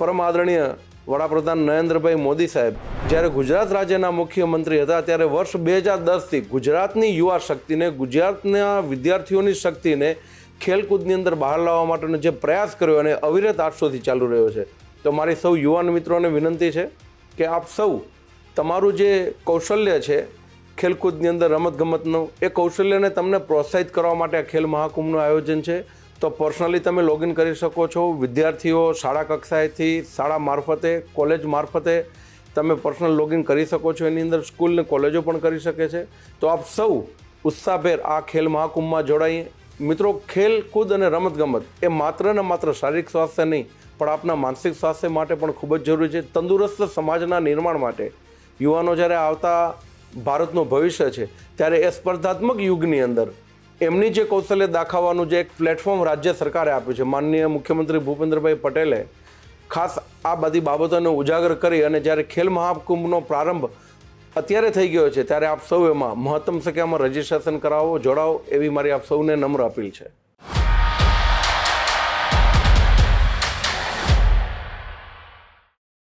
પરમ આદરણીય વડાપ્રધાન નરેન્દ્રભાઈ મોદી સાહેબ, જ્યારે ગુજરાત રાજ્યના મુખ્યમંત્રી હતા, ત્યારે વર્ષ બે હજાર દસથી ગુજરાતની યુવા શક્તિને, ગુજરાતના વિદ્યાર્થીઓની શક્તિને ખેલકૂદની અંદર બહાર લાવવા માટેનો જે પ્રયાસ કર્યો અને અવિરત આઠસોથી ચાલુ રહ્યો છે. તો મારી સૌ યુવાન મિત્રોને વિનંતી છે કે આપ સૌ તમારું જે કૌશલ્ય છે ખેલકૂદની અંદર રમતગમતનું, એ કૌશલ્યને તમને પ્રોત્સાહિત કરવા માટે આ ખેલ મહાકુંભનું આયોજન છે. તો પર્સનલી તમે લોગિન કરી શકો છો. વિદ્યાર્થીઓ શાળા કક્ષાએથી શાળા મારફતે કોલેજ મારફતે તમે પર્સનલ લોગિન કરી શકો છો. એની અંદર સ્કૂલ ને કોલેજો પણ કરી શકે છે. તો આપ સૌ ઉત્સાહભેર આ ખેલ મહાકુંભમાં જોડાઈએ. મિત્રો ખેલકૂદ અને રમતગમત એ માત્ર ને માત્ર શારીરિક સ્વાસ્થ્ય નહીં, પણ આપના માનસિક સ્વાસ્થ્ય માટે પણ ખૂબ જ જરૂરી છે. તંદુરસ્ત સમાજના નિર્માણ માટે. યુવાનો જ્યારે આવતા ભારતનું ભવિષ્ય છે, ત્યારે એ સ્પર્ધાત્મક યુગની અંદર એમની જે કૌશલ્ય દાખવવાનું જે એક પ્લેટફોર્મ રાજ્ય સરકારે આપ્યું છે, માનનીય મુખ્યમંત્રી ભૂપેન્દ્રભાઈ પટેલે ખાસ આ બધી બાબતોને ઉજાગર કરી અને જ્યારે ખેલ મહાકુંભનો પ્રારંભ અત્યારે થઈ ગયો છે, ત્યારે આપ સૌ એમાં મહત્તમ સંખ્યામાં રજીસ્ટ્રેશન કરાવો જોડાવો એવી મારી આપ સૌને નમ્ર અપીલ છે.